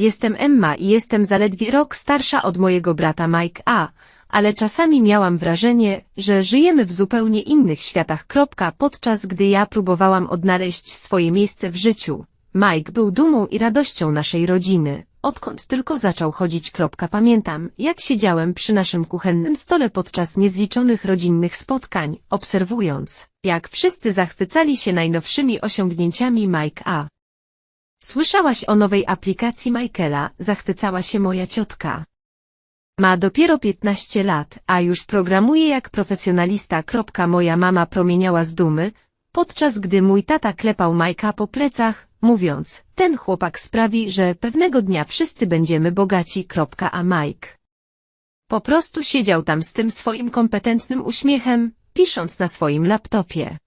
Jestem Emma i jestem zaledwie rok starsza od mojego brata Mike A, ale czasami miałam wrażenie, że żyjemy w zupełnie innych światach. Podczas gdy ja próbowałam odnaleźć swoje miejsce w życiu. Mike był dumą i radością naszej rodziny, odkąd tylko zaczął chodzić. Pamiętam, jak siedziałem przy naszym kuchennym stole podczas niezliczonych rodzinnych spotkań, obserwując, jak wszyscy zachwycali się najnowszymi osiągnięciami Mike A. Słyszałaś o nowej aplikacji Michaela, zachwycała się moja ciotka. Ma dopiero 15 lat, a już programuje jak profesjonalista. Moja mama promieniała z dumy, podczas gdy mój tata klepał Majka po plecach, mówiąc, ten chłopak sprawi, że pewnego dnia wszyscy będziemy bogaci. A Mike po prostu siedział tam z tym swoim kompetentnym uśmiechem, pisząc na swoim laptopie.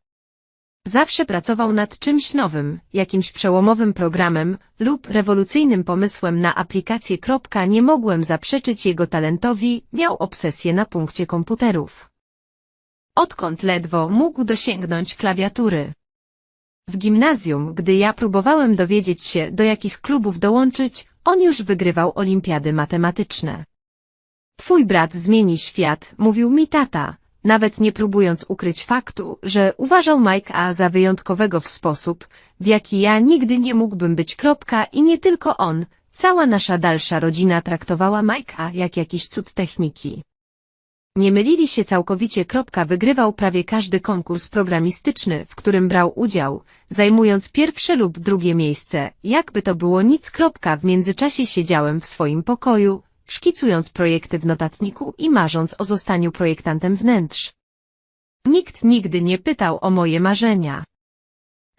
Zawsze pracował nad czymś nowym, jakimś przełomowym programem lub rewolucyjnym pomysłem na aplikację. Nie mogłem zaprzeczyć jego talentowi, miał obsesję na punkcie komputerów. Odkąd ledwo mógł dosięgnąć klawiatury. W gimnazjum, gdy ja próbowałem dowiedzieć się, do jakich klubów dołączyć, on już wygrywał olimpiady matematyczne. Twój brat zmieni świat, mówił mi tata, nawet nie próbując ukryć faktu, że uważał Mike'a za wyjątkowego w sposób, w jaki ja nigdy nie mógłbym być. Kropka I nie tylko on, cała nasza dalsza rodzina traktowała Mike'a jak jakiś cud techniki. Nie mylili się całkowicie. Kropka Wygrywał prawie każdy konkurs programistyczny, w którym brał udział, zajmując pierwsze lub drugie miejsce, jakby to było nic. Kropka W międzyczasie siedziałem w swoim pokoju, szkicując projekty w notatniku i marząc o zostaniu projektantem wnętrz. Nikt nigdy nie pytał o moje marzenia.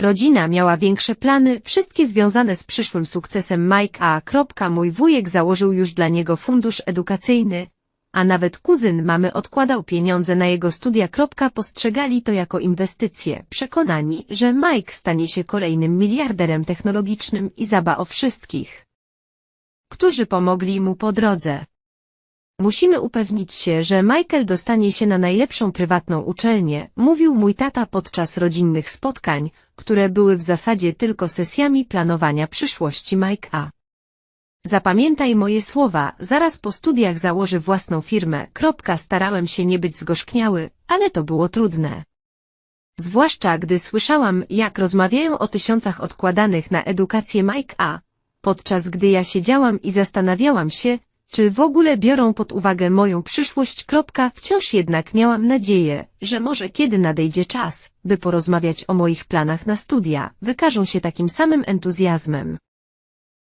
Rodzina miała większe plany, wszystkie związane z przyszłym sukcesem Mike A. Mój wujek założył już dla niego fundusz edukacyjny, a nawet kuzyn mamy odkładał pieniądze na jego studia. Postrzegali to jako inwestycje, przekonani, że Mike stanie się kolejnym miliarderem technologicznym i zaba o wszystkich którzy pomogli mu po drodze. Musimy upewnić się, że Michael dostanie się na najlepszą prywatną uczelnię, mówił mój tata podczas rodzinnych spotkań, które były w zasadzie tylko sesjami planowania przyszłości Mike'a. Zapamiętaj moje słowa, zaraz po studiach założy własną firmę. Kropka, starałem się nie być zgorzkniały, ale to było trudne. Zwłaszcza gdy słyszałam, jak rozmawiają o tysiącach odkładanych na edukację Mike'a, podczas gdy ja siedziałam i zastanawiałam się, czy w ogóle biorą pod uwagę moją przyszłość. Wciąż jednak miałam nadzieję, że może kiedy nadejdzie czas, by porozmawiać o moich planach na studia, wykażą się takim samym entuzjazmem.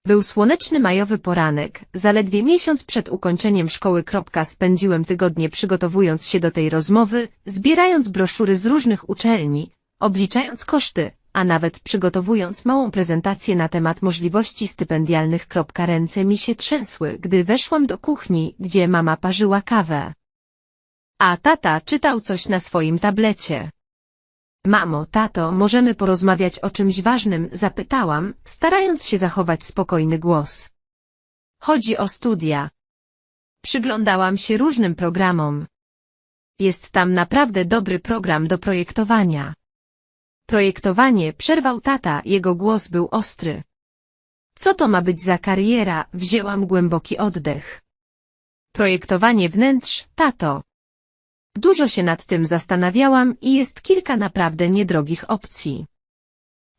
Był słoneczny majowy poranek, zaledwie miesiąc przed ukończeniem szkoły. Spędziłem tygodnie przygotowując się do tej rozmowy, zbierając broszury z różnych uczelni, obliczając koszty, a nawet przygotowując małą prezentację na temat możliwości stypendialnych. Ręce mi się trzęsły, gdy weszłam do kuchni, gdzie mama parzyła kawę. A tata czytał coś na swoim tablecie. Mamo, tato, możemy porozmawiać o czymś ważnym, zapytałam, starając się zachować spokojny głos. Chodzi o studia. Przyglądałam się różnym programom. Jest tam naprawdę dobry program do projektowania. Projektowanie przerwał tata, jego głos był ostry. Co to ma być za kariera? Wzięłam głęboki oddech. Projektowanie wnętrz, tato. Dużo się nad tym zastanawiałam i jest kilka naprawdę niedrogich opcji.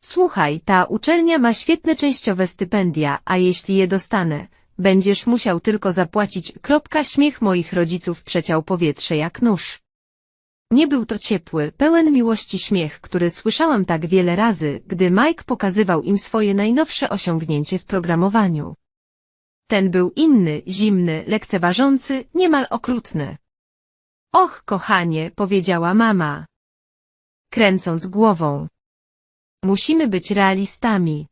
Słuchaj, ta uczelnia ma świetne częściowe stypendia, a jeśli je dostanę, będziesz musiał tylko zapłacić. Kropka śmiech moich rodziców przeciął powietrze jak nóż. Nie był to ciepły, pełen miłości śmiech, który słyszałam tak wiele razy, gdy Mike pokazywał im swoje najnowsze osiągnięcie w programowaniu. Ten był inny, zimny, lekceważący, niemal okrutny. Och, kochanie, powiedziała mama. Kręcąc głową. Musimy być realistami.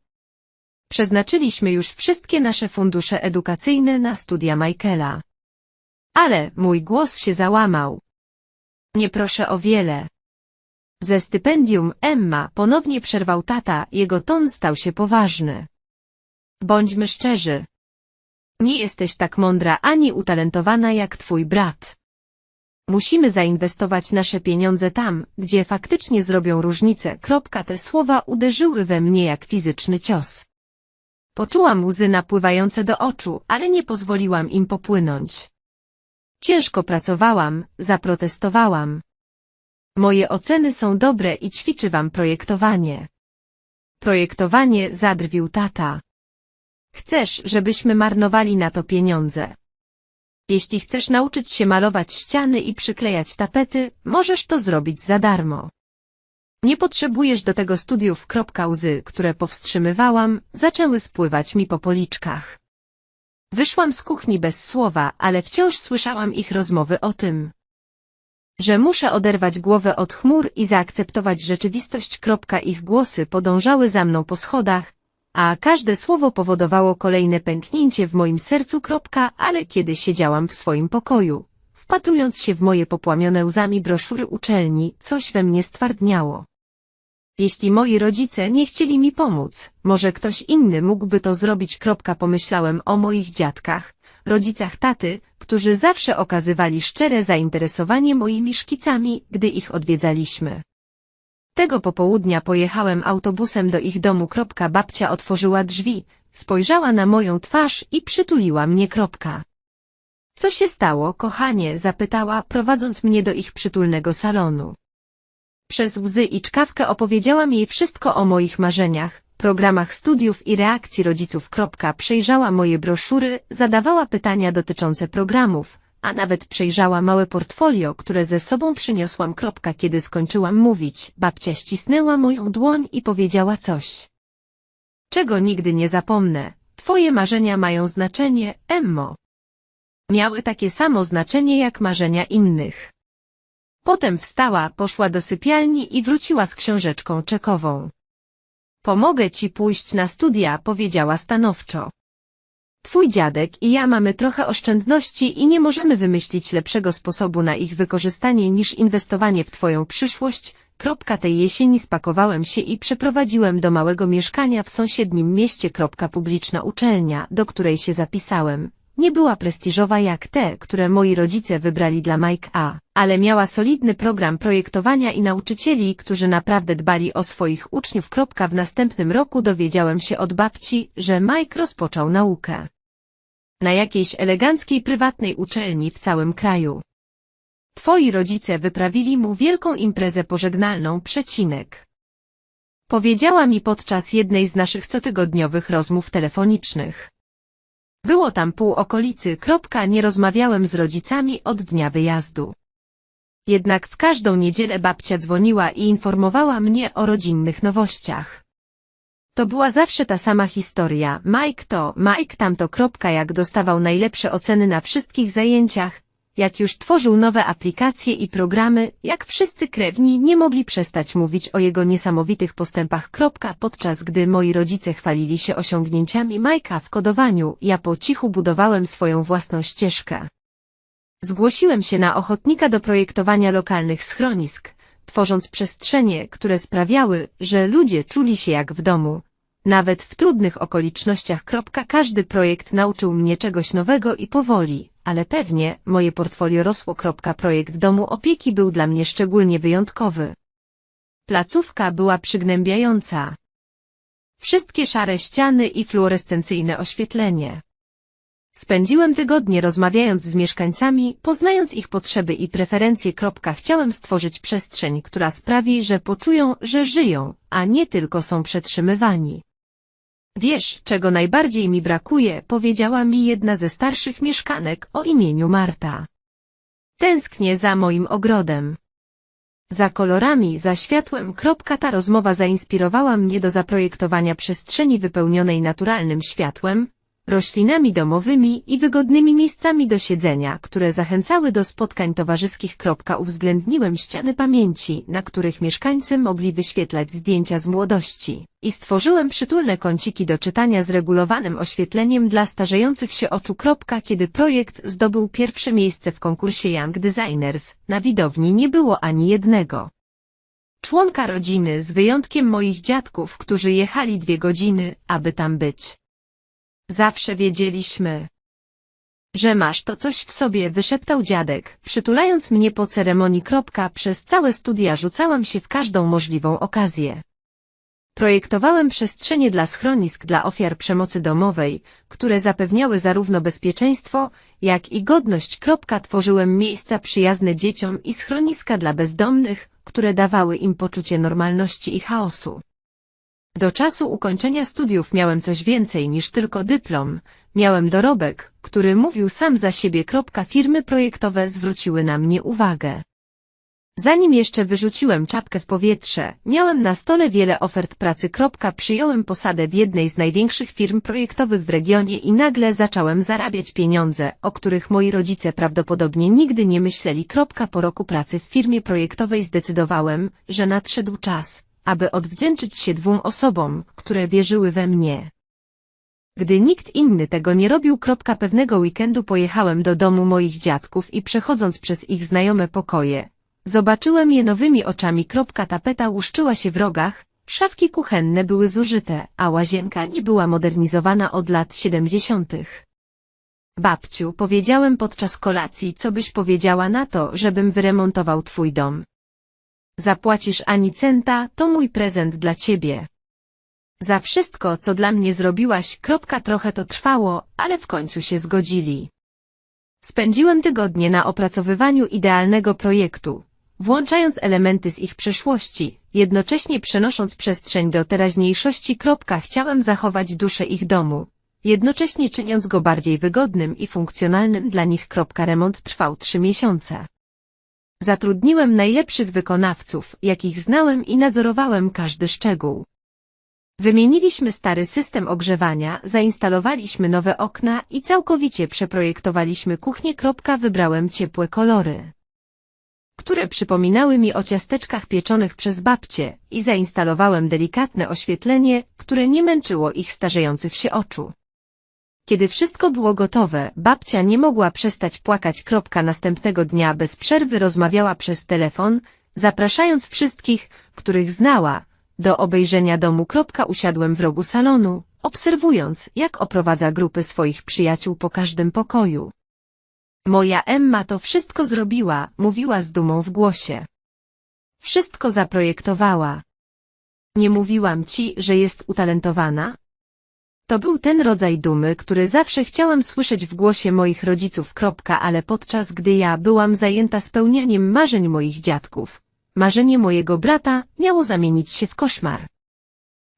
Przeznaczyliśmy już wszystkie nasze fundusze edukacyjne na studia Michaela. Ale mój głos się załamał. Nie proszę o wiele. Ze stypendium Emma ponownie przerwał tata, jego ton stał się poważny. Bądźmy szczerzy. Nie jesteś tak mądra ani utalentowana jak twój brat. Musimy zainwestować nasze pieniądze tam, gdzie faktycznie zrobią różnicę. Kropka te słowa uderzyły we mnie jak fizyczny cios. Poczułam łzy napływające do oczu, ale nie pozwoliłam im popłynąć. Ciężko pracowałam, zaprotestowałam. Moje oceny są dobre i ćwiczy wam projektowanie. Projektowanie zadrwił tata. Chcesz, żebyśmy marnowali na to pieniądze. Jeśli chcesz nauczyć się malować ściany i przyklejać tapety, możesz to zrobić za darmo. Nie potrzebujesz do tego studiów. Łzy, które powstrzymywałam, zaczęły spływać mi po policzkach. Wyszłam z kuchni bez słowa, ale wciąż słyszałam ich rozmowy o tym, że muszę oderwać głowę od chmur i zaakceptować rzeczywistość. Ich głosy podążały za mną po schodach, a każde słowo powodowało kolejne pęknięcie w moim sercu. Ale kiedy siedziałam w swoim pokoju, wpatrując się w moje popłamione łzami broszury uczelni, coś we mnie stwardniało. Jeśli moi rodzice nie chcieli mi pomóc, może ktoś inny mógłby to zrobić. Pomyślałem o moich dziadkach, rodzicach taty, którzy zawsze okazywali szczere zainteresowanie moimi szkicami, gdy ich odwiedzaliśmy. Tego popołudnia pojechałem autobusem do ich domu. Babcia otworzyła drzwi, spojrzała na moją twarz i przytuliła mnie. Co się stało, kochanie? zapytała, prowadząc mnie do ich przytulnego salonu. Przez łzy i czkawkę opowiedziałam jej wszystko o moich marzeniach, programach studiów i reakcji rodziców. Przejrzała moje broszury, zadawała pytania dotyczące programów, a nawet przejrzała małe portfolio, które ze sobą przyniosłam. Kiedy skończyłam mówić, babcia ścisnęła moją dłoń i powiedziała coś. Czego nigdy nie zapomnę, twoje marzenia mają znaczenie, Emmo. Miały takie samo znaczenie jak marzenia innych. Potem wstała, poszła do sypialni i wróciła z książeczką czekową. Pomogę ci pójść na studia, powiedziała stanowczo. Twój dziadek i ja mamy trochę oszczędności i nie możemy wymyślić lepszego sposobu na ich wykorzystanie niż inwestowanie w twoją przyszłość. Kropka tej jesieni spakowałem się i przeprowadziłem do małego mieszkania w sąsiednim mieście. Kropka publiczna uczelnia, do której się zapisałem. Nie była prestiżowa jak te, które moi rodzice wybrali dla Mike A, ale miała solidny program projektowania i nauczycieli, którzy naprawdę dbali o swoich uczniów. W następnym roku dowiedziałem się od babci, że Mike rozpoczął naukę na jakiejś eleganckiej prywatnej uczelni w całym kraju. Twoi rodzice wyprawili mu wielką imprezę pożegnalną przecinek. Powiedziała mi podczas jednej z naszych cotygodniowych rozmów telefonicznych. Było tam pół okolicy. Kropka, nie rozmawiałem z rodzicami od dnia wyjazdu. Jednak w każdą niedzielę babcia dzwoniła i informowała mnie o rodzinnych nowościach. To była zawsze ta sama historia. Mike to, Mike tamto. Kropka, jak dostawał najlepsze oceny na wszystkich zajęciach, jak już tworzył nowe aplikacje i programy, jak wszyscy krewni nie mogli przestać mówić o jego niesamowitych postępach. Podczas gdy moi rodzice chwalili się osiągnięciami Majka w kodowaniu, ja po cichu budowałem swoją własną ścieżkę. Zgłosiłem się na ochotnika do projektowania lokalnych schronisk, tworząc przestrzenie, które sprawiały, że ludzie czuli się jak w domu. Nawet w trudnych okolicznościach. Każdy projekt nauczył mnie czegoś nowego i powoli, ale pewnie moje portfolio rosło. Projekt domu opieki był dla mnie szczególnie wyjątkowy. Placówka była przygnębiająca. Wszystkie szare ściany i fluorescencyjne oświetlenie. Spędziłem tygodnie rozmawiając z mieszkańcami, poznając ich potrzeby i preferencje. Chciałem stworzyć przestrzeń, która sprawi, że poczują, że żyją, a nie tylko są przetrzymywani. Wiesz, czego najbardziej mi brakuje, powiedziała mi jedna ze starszych mieszkanek o imieniu Marta. Tęsknię za moim ogrodem. Za kolorami, za światłem. Ta rozmowa zainspirowała mnie do zaprojektowania przestrzeni wypełnionej naturalnym światłem, roślinami domowymi i wygodnymi miejscami do siedzenia, które zachęcały do spotkań towarzyskich. Uwzględniłem ściany pamięci, na których mieszkańcy mogli wyświetlać zdjęcia z młodości i stworzyłem przytulne kąciki do czytania z regulowanym oświetleniem dla starzejących się oczu. Kiedy projekt zdobył pierwsze miejsce w konkursie Young Designers, na widowni nie było ani jednego członka rodziny z wyjątkiem moich dziadków, którzy jechali dwie godziny, aby tam być. Zawsze wiedzieliśmy, że masz to coś w sobie, wyszeptał dziadek, przytulając mnie po ceremonii. Przez całe studia rzucałam się w każdą możliwą okazję. Projektowałem przestrzenie dla schronisk dla ofiar przemocy domowej, które zapewniały zarówno bezpieczeństwo, jak i godność. Kropka, Tworzyłem miejsca przyjazne dzieciom i schroniska dla bezdomnych, które dawały im poczucie normalności i chaosu. Do czasu ukończenia studiów miałem coś więcej niż tylko dyplom. Miałem dorobek, który mówił sam za siebie. Firmy projektowe zwróciły na mnie uwagę. Zanim jeszcze wyrzuciłem czapkę w powietrze, miałem na stole wiele ofert pracy. Przyjąłem posadę w jednej z największych firm projektowych w regionie i nagle zacząłem zarabiać pieniądze, o których moi rodzice prawdopodobnie nigdy nie myśleli. Po roku pracy w firmie projektowej zdecydowałem, że nadszedł czas, aby odwdzięczyć się dwóm osobom, które wierzyły we mnie. Gdy nikt inny tego nie robił. Pewnego weekendu pojechałem do domu moich dziadków i przechodząc przez ich znajome pokoje, Zobaczyłem je nowymi oczami. Tapeta łuszczyła się w rogach, szafki kuchenne były zużyte, a łazienka nie była modernizowana od lat siedemdziesiątych. Babciu, powiedziałem podczas kolacji, co byś powiedziała na to, żebym wyremontował twój dom. Zapłacisz ani centa, to mój prezent dla ciebie. Za wszystko, co dla mnie zrobiłaś, kropka trochę to trwało, ale w końcu się zgodzili. Spędziłem tygodnie na opracowywaniu idealnego projektu, włączając elementy z ich przeszłości, jednocześnie przenosząc przestrzeń do teraźniejszości. Kropka, Chciałem zachować duszę ich domu, jednocześnie czyniąc go bardziej wygodnym i funkcjonalnym dla nich. Kropka, Remont trwał trzy miesiące. Zatrudniłem najlepszych wykonawców, jakich znałem i nadzorowałem każdy szczegół. Wymieniliśmy stary system ogrzewania, zainstalowaliśmy nowe okna i całkowicie przeprojektowaliśmy kuchnię. Wybrałem ciepłe kolory które przypominały mi o ciasteczkach pieczonych przez babcie i zainstalowałem delikatne oświetlenie, które nie męczyło ich starzejących się oczu. Kiedy wszystko było gotowe, babcia nie mogła przestać płakać. Kropka następnego dnia bez przerwy rozmawiała przez telefon, zapraszając wszystkich, których znała, do obejrzenia domu. Kropka usiadłem w rogu salonu, obserwując, jak oprowadza grupy swoich przyjaciół po każdym pokoju. Moja Emma to wszystko zrobiła, mówiła z dumą w głosie. Wszystko zaprojektowała. Nie mówiłam ci, że jest utalentowana? To był ten rodzaj dumy, który zawsze chciałam słyszeć w głosie moich rodziców. Ale podczas gdy ja byłam zajęta spełnianiem marzeń moich dziadków, marzenie mojego brata miało zamienić się w koszmar.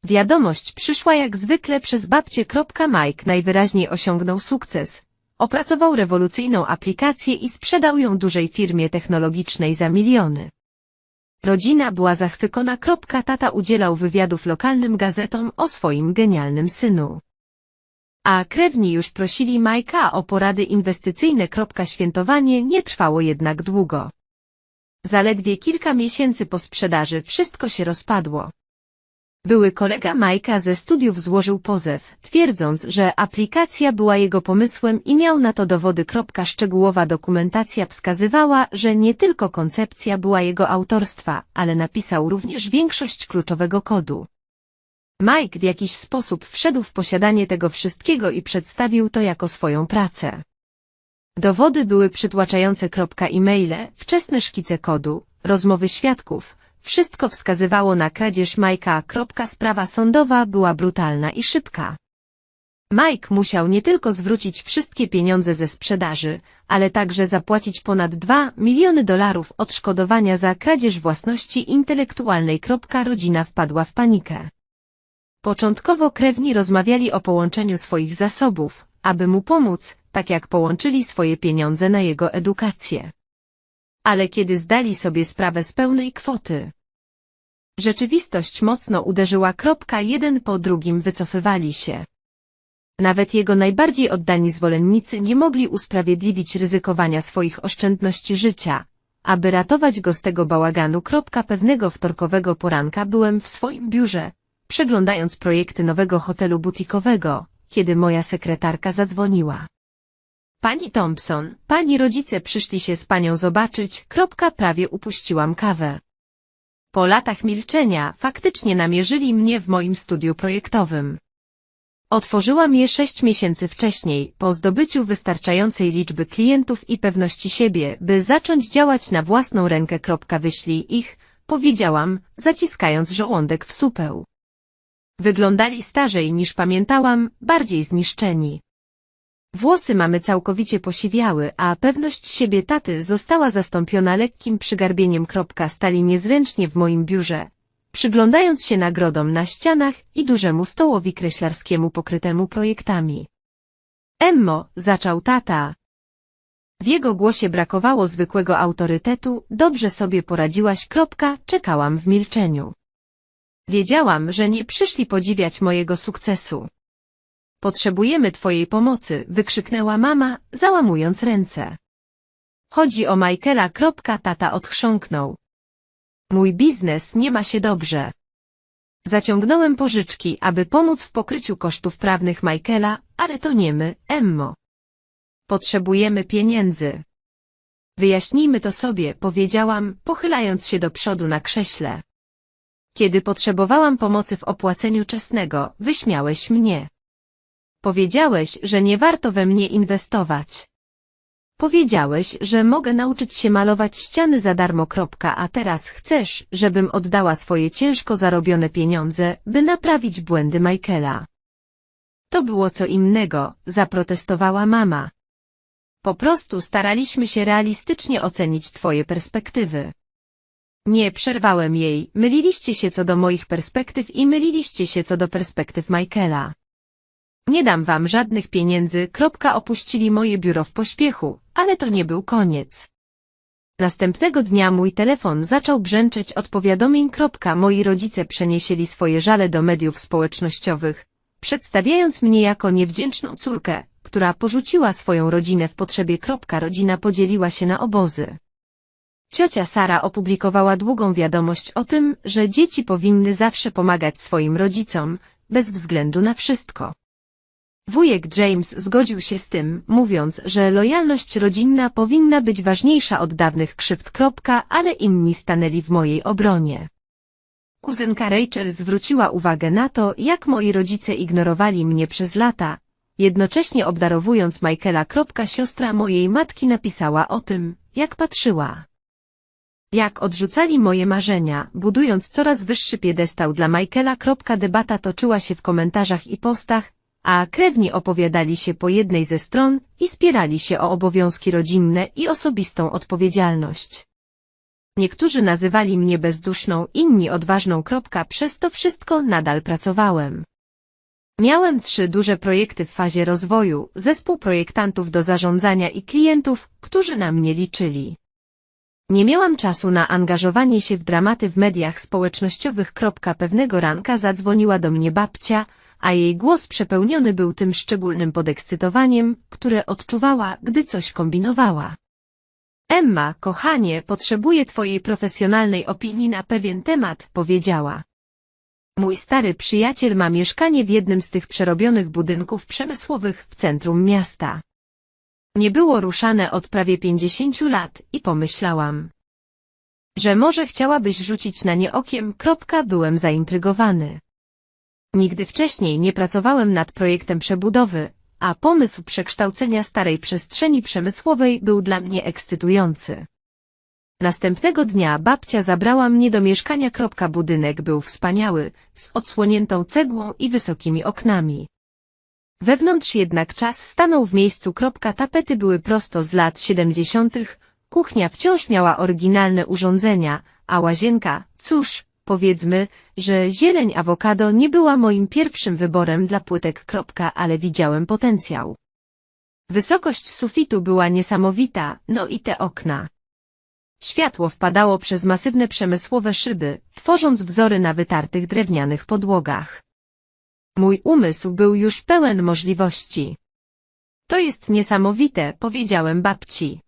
Wiadomość przyszła jak zwykle przez babcię. Mike najwyraźniej osiągnął sukces, Opracował rewolucyjną aplikację i sprzedał ją dużej firmie technologicznej za miliony. Rodzina była zachwycona. Tata udzielał wywiadów lokalnym gazetom o swoim genialnym synu. A krewni już prosili Majka o porady inwestycyjne. Świętowanie nie trwało jednak długo. Zaledwie kilka miesięcy po sprzedaży wszystko się rozpadło. Były kolega Majka ze studiów złożył pozew, twierdząc, że aplikacja była jego pomysłem i miał na to dowody. Szczegółowa dokumentacja wskazywała, że nie tylko koncepcja była jego autorstwa, ale napisał również większość kluczowego kodu. Mike w jakiś sposób wszedł w posiadanie tego wszystkiego i przedstawił to jako swoją pracę. Dowody były przytłaczające. E-maile, wczesne szkice kodu, rozmowy świadków, wszystko wskazywało na kradzież Majka. Sprawa sądowa była brutalna i szybka. Mike musiał nie tylko zwrócić wszystkie pieniądze ze sprzedaży, ale także zapłacić ponad 2 miliony dolarów odszkodowania za kradzież własności intelektualnej. Rodzina wpadła w panikę. Początkowo krewni rozmawiali o połączeniu swoich zasobów, aby mu pomóc, tak jak połączyli swoje pieniądze na jego edukację. Ale kiedy zdali sobie sprawę z pełnej kwoty, rzeczywistość mocno uderzyła. Kropka jeden po drugim wycofywali się. Nawet jego najbardziej oddani zwolennicy nie mogli usprawiedliwić ryzykowania swoich oszczędności życia, aby ratować go z tego bałaganu. Pewnego wtorkowego poranka byłem w swoim biurze, przeglądając projekty nowego hotelu butikowego, kiedy moja sekretarka zadzwoniła. Pani Thompson, pani rodzice przyszli się z panią zobaczyć, kropka prawie upuściłam kawę. Po latach milczenia faktycznie namierzyli mnie w moim studiu projektowym. Otworzyłam je sześć miesięcy wcześniej, po zdobyciu wystarczającej liczby klientów i pewności siebie, by zacząć działać na własną rękę. Wyślij ich, powiedziałam, zaciskając żołądek w supeł. Wyglądali starzej niż pamiętałam, bardziej zniszczeni. Włosy mamy całkowicie posiwiały, a pewność siebie taty została zastąpiona lekkim przygarbieniem. Kropka stali niezręcznie w moim biurze, przyglądając się nagrodom na ścianach i dużemu stołowi kreślarskiemu pokrytemu projektami. Emmo, zaczął tata. W jego głosie brakowało zwykłego autorytetu, dobrze sobie poradziłaś. Kropka, czekałam w milczeniu. Wiedziałam, że nie przyszli podziwiać mojego sukcesu. Potrzebujemy twojej pomocy, wykrzyknęła mama, załamując ręce. Chodzi o Michaela. Tata odchrząknął. Mój biznes nie ma się dobrze. Zaciągnąłem pożyczki, aby pomóc w pokryciu kosztów prawnych Michaela, ale to nie my, Emmo. Potrzebujemy pieniędzy. Wyjaśnijmy to sobie, powiedziałam, pochylając się do przodu na krześle. Kiedy potrzebowałam pomocy w opłaceniu czesnego, wyśmiałeś mnie. Powiedziałeś, że nie warto we mnie inwestować. Powiedziałeś, że mogę nauczyć się malować ściany za darmo. A teraz chcesz, żebym oddała swoje ciężko zarobione pieniądze, by naprawić błędy Michaela. To było co innego, zaprotestowała mama. Po prostu staraliśmy się realistycznie ocenić twoje perspektywy. Nie przerwałem jej, myliliście się co do moich perspektyw i myliliście się co do perspektyw Michaela. Nie dam wam żadnych pieniędzy. Opuścili moje biuro w pośpiechu, ale to nie był koniec. Następnego dnia mój telefon zaczął brzęczeć od powiadomień. Moi rodzice przeniesieli swoje żale do mediów społecznościowych, przedstawiając mnie jako niewdzięczną córkę, która porzuciła swoją rodzinę w potrzebie. Rodzina podzieliła się na obozy. Ciocia Sara opublikowała długą wiadomość o tym, że dzieci powinny zawsze pomagać swoim rodzicom, bez względu na wszystko. Wujek James zgodził się z tym, mówiąc, że lojalność rodzinna powinna być ważniejsza od dawnych krzywd. Ale inni stanęli w mojej obronie. Kuzynka Rachel zwróciła uwagę na to, jak moi rodzice ignorowali mnie przez lata, jednocześnie obdarowując Michaela. Siostra mojej matki napisała o tym, jak patrzyła. Jak odrzucali moje marzenia, budując coraz wyższy piedestał dla Michaela. Debata toczyła się w komentarzach i postach, a krewni opowiadali się po jednej ze stron i spierali się o obowiązki rodzinne i osobistą odpowiedzialność. Niektórzy nazywali mnie bezduszną, inni odważną. Przez to wszystko nadal pracowałem. Miałem trzy duże projekty w fazie rozwoju, zespół projektantów do zarządzania i klientów, którzy na mnie liczyli. Nie miałam czasu na angażowanie się w dramaty w mediach społecznościowych. Pewnego ranka zadzwoniła do mnie babcia, a jej głos przepełniony był tym szczególnym podekscytowaniem, które odczuwała, gdy coś kombinowała. Emma, kochanie, potrzebuję twojej profesjonalnej opinii na pewien temat, powiedziała. Mój stary przyjaciel ma mieszkanie w jednym z tych przerobionych budynków przemysłowych w centrum miasta. Nie było ruszane od prawie pięćdziesięciu lat i pomyślałam, że może chciałabyś rzucić na nie okiem. Byłem zaintrygowany. Nigdy wcześniej nie pracowałem nad projektem przebudowy, a pomysł przekształcenia starej przestrzeni przemysłowej był dla mnie ekscytujący. Następnego dnia babcia zabrała mnie do mieszkania. Budynek był wspaniały, z odsłoniętą cegłą i wysokimi oknami. Wewnątrz jednak czas stanął w miejscu. Tapety były prosto z lat siedemdziesiątych, kuchnia wciąż miała oryginalne urządzenia, a łazienka, cóż, Powiedzmy, że zieleń awokado nie była moim pierwszym wyborem dla płytek. Ale widziałem potencjał. Wysokość sufitu była niesamowita, no i te okna. Światło wpadało przez masywne przemysłowe szyby, tworząc wzory na wytartych drewnianych podłogach. Mój umysł był już pełen możliwości. To jest niesamowite, powiedziałem babci.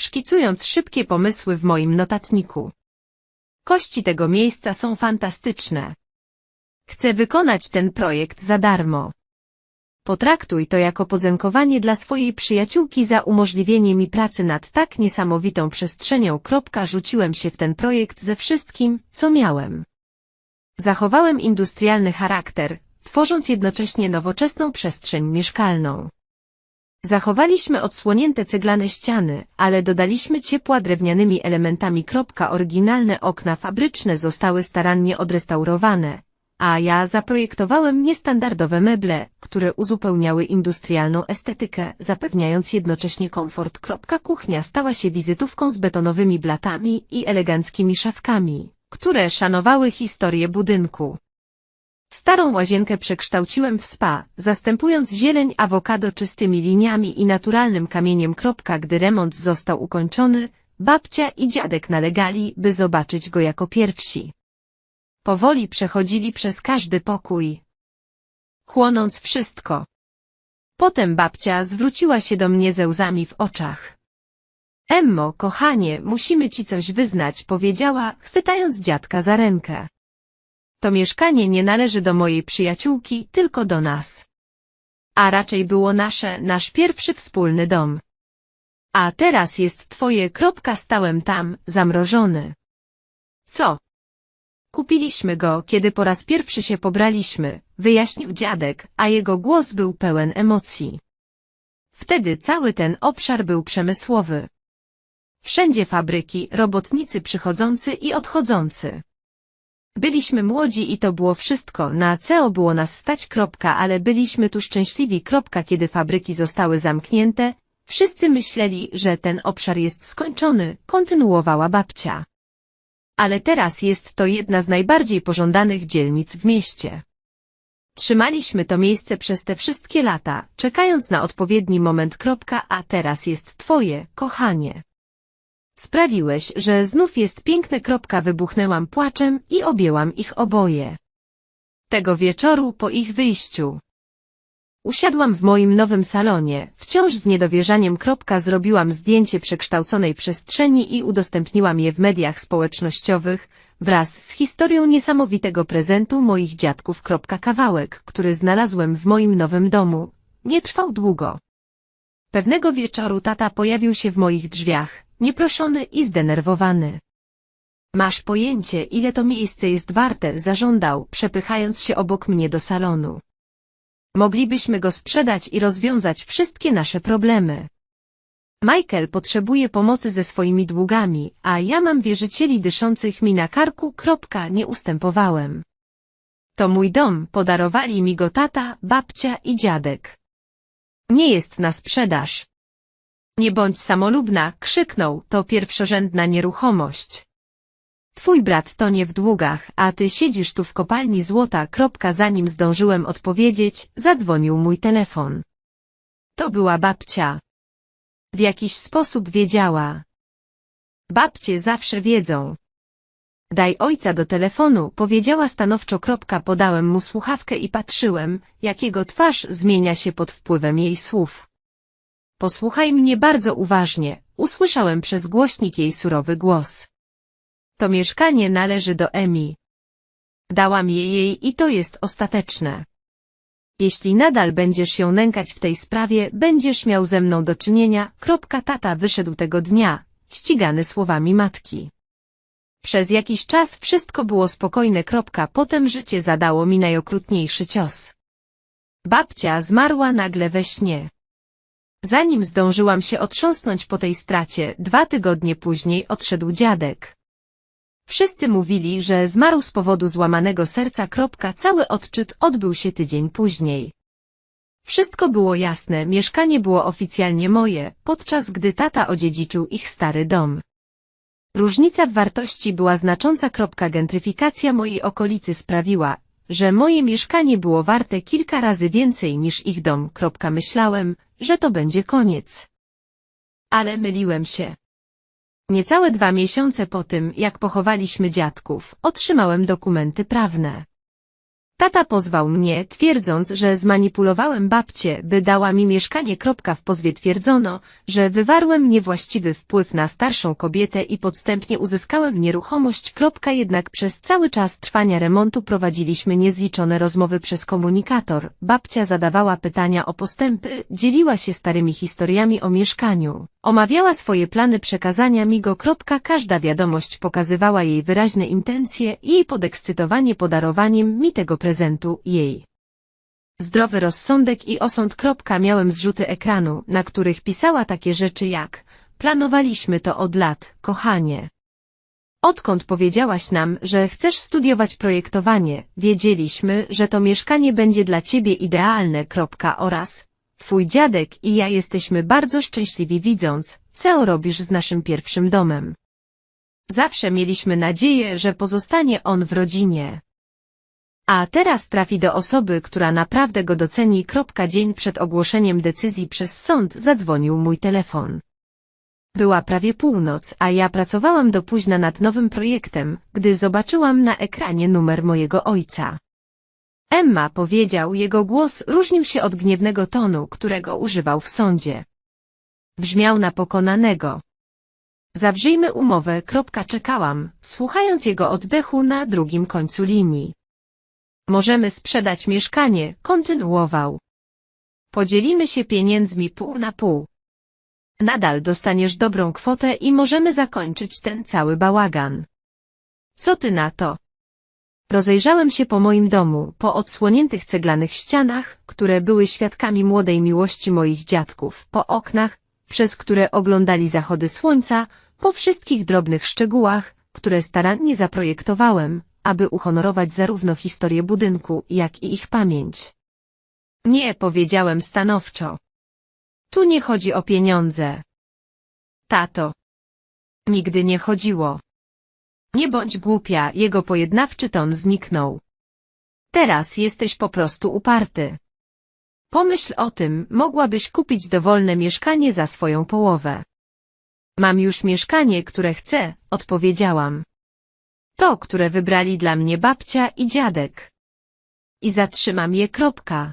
Szkicując szybkie pomysły w moim notatniku. Kości tego miejsca są fantastyczne. Chcę wykonać ten projekt za darmo. Potraktuj to jako podziękowanie dla swojej przyjaciółki za umożliwienie mi pracy nad tak niesamowitą przestrzenią. Rzuciłem się w ten projekt ze wszystkim, co miałem. Zachowałem industrialny charakter, tworząc jednocześnie nowoczesną przestrzeń mieszkalną. Zachowaliśmy odsłonięte ceglane ściany, ale dodaliśmy ciepła drewnianymi elementami. Oryginalne okna fabryczne zostały starannie odrestaurowane, a ja zaprojektowałem niestandardowe meble, które uzupełniały industrialną estetykę, zapewniając jednocześnie komfort. Kuchnia stała się wizytówką z betonowymi blatami i eleganckimi szafkami, które szanowały historię budynku. Starą łazienkę przekształciłem w spa, zastępując zieleń awokado czystymi liniami i naturalnym kamieniem. Gdy remont został ukończony, babcia i dziadek nalegali, by zobaczyć go jako pierwsi. Powoli przechodzili przez każdy pokój, chłonąc wszystko. Potem babcia zwróciła się do mnie ze łzami w oczach. Emmo, kochanie, musimy ci coś wyznać, powiedziała, chwytając dziadka za rękę. To mieszkanie nie należy do mojej przyjaciółki, tylko do nas. A raczej było nasze, nasz pierwszy wspólny dom. A teraz jest twoje, kropka stałem tam, zamrożony. Co? Kupiliśmy go, kiedy po raz pierwszy się pobraliśmy, wyjaśnił dziadek, a jego głos był pełen emocji. Wtedy cały ten obszar był przemysłowy. Wszędzie fabryki, robotnicy przychodzący i odchodzący. Byliśmy młodzi i to było wszystko, na CEO było nas stać kropka, ale byliśmy tu szczęśliwi kropka, kiedy fabryki zostały zamknięte, wszyscy myśleli, że ten obszar jest skończony, kontynuowała babcia. Ale teraz jest to jedna z najbardziej pożądanych dzielnic w mieście. Trzymaliśmy to miejsce przez te wszystkie lata, czekając na odpowiedni moment kropka, a teraz jest twoje, kochanie. Sprawiłeś, że znów jest piękne kropka wybuchnęłam płaczem i objęłam ich oboje. Tego wieczoru po ich wyjściu. Usiadłam w moim nowym salonie, wciąż z niedowierzaniem kropka zrobiłam zdjęcie przekształconej przestrzeni i udostępniłam je w mediach społecznościowych, wraz z historią niesamowitego prezentu moich dziadków. Kropka kawałek, który znalazłem w moim nowym domu, nie trwał długo. Pewnego wieczoru tata pojawił się w moich drzwiach, nieproszony i zdenerwowany. Masz pojęcie, ile to miejsce jest warte, zażądał, przepychając się obok mnie do salonu. Moglibyśmy go sprzedać i rozwiązać wszystkie nasze problemy. Michael potrzebuje pomocy ze swoimi długami, a ja mam wierzycieli dyszących mi na karku. Kropka, nie ustępowałem. To mój dom, podarowali mi go tata, babcia i dziadek. Nie jest na sprzedaż. Nie bądź samolubna, krzyknął, to pierwszorzędna nieruchomość. Twój brat tonie w długach, a ty siedzisz tu w kopalni złota. Kropka, zanim zdążyłem odpowiedzieć, zadzwonił mój telefon. To była babcia. W jakiś sposób wiedziała. Babcie zawsze wiedzą. Daj ojca do telefonu, powiedziała stanowczo. Kropka, podałem mu słuchawkę i patrzyłem, jak jego twarz zmienia się pod wpływem jej słów. Posłuchaj mnie bardzo uważnie, usłyszałem przez głośnik jej surowy głos. To mieszkanie należy do Emi. Dałam je jej i to jest ostateczne. Jeśli nadal będziesz ją nękać w tej sprawie, będziesz miał ze mną do czynienia. Kropka tata wyszedł tego dnia, ścigany słowami matki. Przez jakiś czas wszystko było spokojne. Kropka, potem życie zadało mi najokrutniejszy cios. Babcia zmarła nagle we śnie. Zanim zdążyłam się otrząsnąć po tej stracie, dwa tygodnie później odszedł dziadek. Wszyscy mówili, że zmarł z powodu złamanego serca. Cały odczyt odbył się tydzień później. Wszystko było jasne, mieszkanie było oficjalnie moje, podczas gdy tata odziedziczył ich stary dom. Różnica w wartości była znacząca. Gentryfikacja mojej okolicy sprawiła, że moje mieszkanie było warte kilka razy więcej niż ich dom. Myślałem, że to będzie koniec. Ale myliłem się. Niecałe dwa miesiące po tym, jak pochowaliśmy dziadków, otrzymałem dokumenty prawne. Tata pozwał mnie, twierdząc, że zmanipulowałem babcię, by dała mi mieszkanie. W pozwie twierdzono, że wywarłem niewłaściwy wpływ na starszą kobietę i podstępnie uzyskałem nieruchomość. Jednak przez cały czas trwania remontu prowadziliśmy niezliczone rozmowy przez komunikator. Babcia zadawała pytania o postępy, dzieliła się starymi historiami o mieszkaniu. Omawiała swoje plany przekazania mi go. Każda wiadomość pokazywała jej wyraźne intencje i podekscytowanie podarowaniem mi tego prezentu jej. Zdrowy rozsądek i osąd. Miałem zrzuty ekranu, na których pisała takie rzeczy jak planowaliśmy to od lat, kochanie. Odkąd powiedziałaś nam, że chcesz studiować projektowanie, wiedzieliśmy, że to mieszkanie będzie dla ciebie idealne. Oraz twój dziadek i ja jesteśmy bardzo szczęśliwi widząc, co robisz z naszym pierwszym domem. Zawsze mieliśmy nadzieję, że pozostanie on w rodzinie. A teraz trafi do osoby, która naprawdę go doceni. Dzień przed ogłoszeniem decyzji przez sąd zadzwonił mój telefon. Była prawie północ, a ja pracowałam do późna nad nowym projektem, gdy zobaczyłam na ekranie numer mojego ojca. Emma powiedział, jego głos różnił się od gniewnego tonu, którego używał w sądzie. Brzmiał na pokonanego. Zawrzyjmy umowę. Czekałam, słuchając jego oddechu na drugim końcu linii. Możemy sprzedać mieszkanie, kontynuował. Podzielimy się pieniędzmi pół na pół. Nadal dostaniesz dobrą kwotę i możemy zakończyć ten cały bałagan. Co ty na to? Rozejrzałem się po moim domu, po odsłoniętych ceglanych ścianach, które były świadkami młodej miłości moich dziadków, po oknach, przez które oglądali zachody słońca, po wszystkich drobnych szczegółach, które starannie zaprojektowałem, aby uhonorować zarówno historię budynku, jak i ich pamięć. Nie, powiedziałem stanowczo. Tu nie chodzi o pieniądze. Tato. Nigdy nie chodziło. Nie bądź głupia, jego pojednawczy ton zniknął. Teraz jesteś po prostu uparty. Pomyśl o tym, mogłabyś kupić dowolne mieszkanie za swoją połowę. Mam już mieszkanie, które chcę, odpowiedziałam. To, które wybrali dla mnie babcia i dziadek. I zatrzymam je kropka.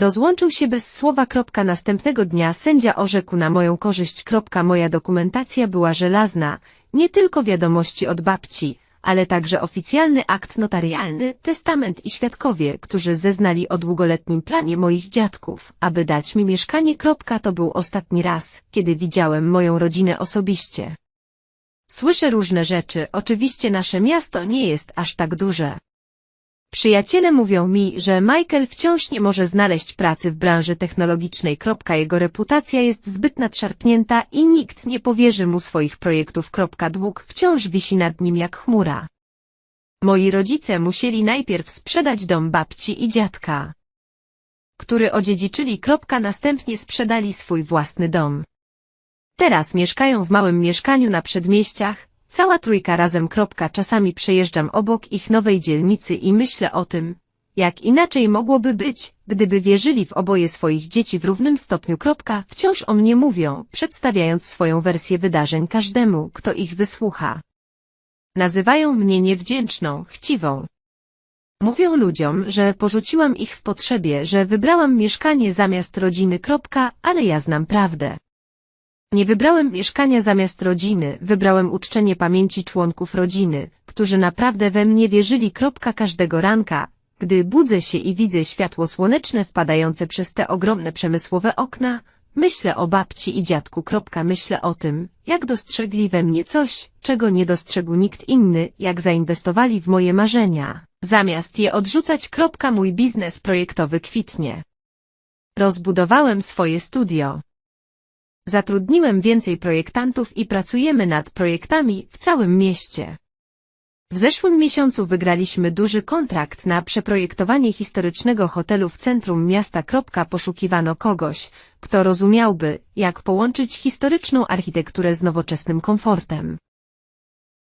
Rozłączył się bez słowa kropka następnego dnia sędzia orzekł na moją korzyść kropka moja dokumentacja była żelazna, nie tylko wiadomości od babci, ale także oficjalny akt notarialny, testament i świadkowie, którzy zeznali o długoletnim planie moich dziadków, aby dać mi mieszkanie kropka to był ostatni raz, kiedy widziałem moją rodzinę osobiście. Słyszę różne rzeczy, oczywiście nasze miasto nie jest aż tak duże. Przyjaciele mówią mi, że Michael wciąż nie może znaleźć pracy w branży technologicznej. Jego reputacja jest zbyt nadszarpnięta i nikt nie powierzy mu swoich projektów. Dług wciąż wisi nad nim jak chmura. Moi rodzice musieli najpierw sprzedać dom babci i dziadka, który odziedziczyli. Następnie sprzedali swój własny dom. Teraz mieszkają w małym mieszkaniu na przedmieściach, Cała trójka razem. Czasami przejeżdżam obok ich nowej dzielnicy i myślę o tym, jak inaczej mogłoby być, gdyby wierzyli w oboje swoich dzieci w równym stopniu. Wciąż o mnie mówią, przedstawiając swoją wersję wydarzeń każdemu, kto ich wysłucha. Nazywają mnie niewdzięczną, chciwą. Mówią ludziom, że porzuciłam ich w potrzebie, że wybrałam mieszkanie zamiast rodziny. Ale ja znam prawdę. Nie wybrałem mieszkania zamiast rodziny, wybrałem uczczenie pamięci członków rodziny, którzy naprawdę we mnie wierzyli. Każdego ranka, gdy budzę się i widzę światło słoneczne wpadające przez te ogromne przemysłowe okna, myślę o babci i dziadku. Myślę o tym, jak dostrzegli we mnie coś, czego nie dostrzegł nikt inny, jak zainwestowali w moje marzenia. Zamiast je odrzucać. Mój biznes projektowy kwitnie. Rozbudowałem swoje studio. Zatrudniłem więcej projektantów i pracujemy nad projektami w całym mieście. W zeszłym miesiącu wygraliśmy duży kontrakt na przeprojektowanie historycznego hotelu w centrum miasta. Poszukiwano kogoś, kto rozumiałby, jak połączyć historyczną architekturę z nowoczesnym komfortem.